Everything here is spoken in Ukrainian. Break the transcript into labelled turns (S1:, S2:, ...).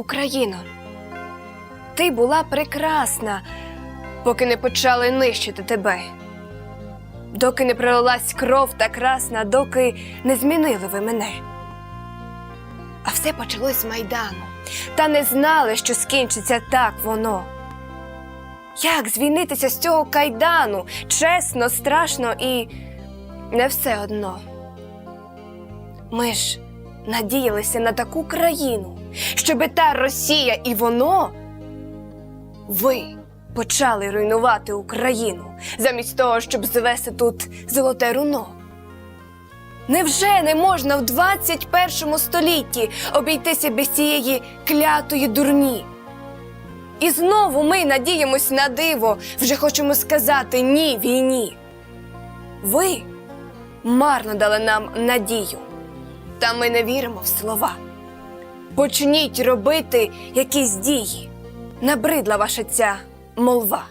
S1: Україно, ти була прекрасна, поки не почали нищити тебе. Доки не пролилась кров та красна, доки не змінили ви мене. А все почалось з Майдану, та не знали, що скінчиться так воно. Як звільнитися з цього кайдану? Чесно, страшно і не все одно. Ми ж надіялися на таку країну, щоби та Росія і воно. Ви почали руйнувати Україну замість того, щоб звести тут золоте руно. Невже не можна в 21 столітті обійтися без цієї клятої дурні? І знову ми надіємось на диво, вже хочемо сказати ні війні. Ви марно дали нам надію, та ми не віримо в слова. Почніть робити якісь дії. Набридла ваша ця молва.